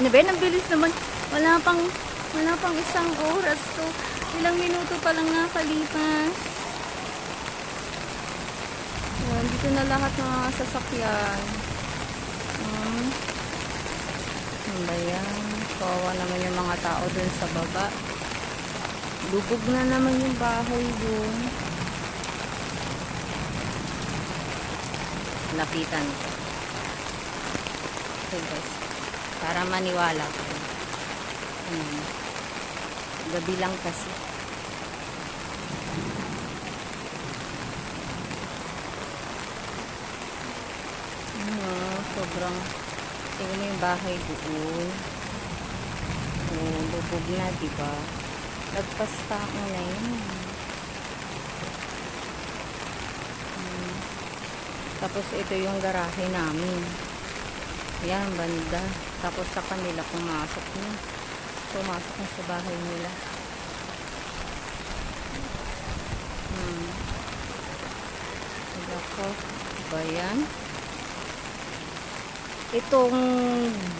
Ano ba yan? Ang bilis naman. Wala pang, wala pang isang oras to. Ilang minuto pa lang nakalipas. Ayan, dito na lahat ng mga sasakyan. Hmm. Ano ba yan? Kawawa naman yung mga tao dun sa baba. Lubog na naman yung bahay dun. Lapitan ko. Okay guys. Para maniwala ko. Ayan. Gabi lang kasi. Ano, sobrang tingnan mo yung bahay doon. Oh, lubog na, diba? Lagpas tao na yun. Hmm. Tapos ito yung garahe namin. Yan, banda. Tapos sa kanila pumasok na. Pumasok na sa bahay nila. Hmm. Ako, ba yan? Itong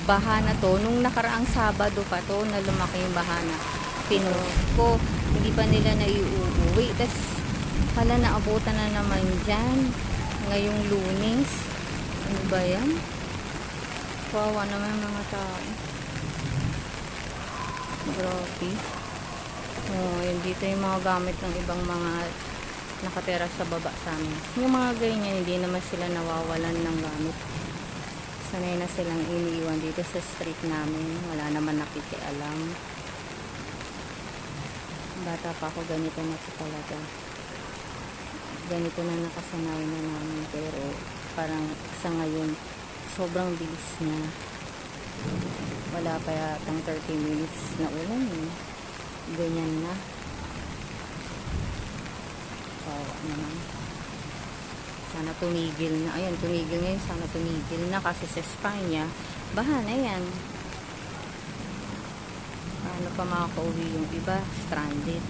baha na to, nung nakaraang Sabado pa to, na lumaki yung baha na pinost ko. Hindi pa nila naiuuwi. Tapos, pala naabutan na naman dyan. Ngayong lunes. Ano ba yan? Kawawa naman mga tao. Grabe. Oh, yun dito yung mga gamit ng ibang mga nakatera sa baba sa amin. Yung mga ganyan, hindi naman sila nawawalan ng gamit. Sanay na silang iniiwan dito sa street namin. Wala naman nakikialam. Bata pa ako, ganito na po talaga. Ganito na nakasanay na namin. Pero parang sa ngayon, sobrang bilis niya. Wala pa yatang 30 minutes na ulan eh. Ganyan na. Kawa naman. Sana tumigil na. Ayan, tumigil ngayon. Sana tumigil na kasi sa Espanya, baha na yan. Paano pa makakauwi yung iba? Stranded.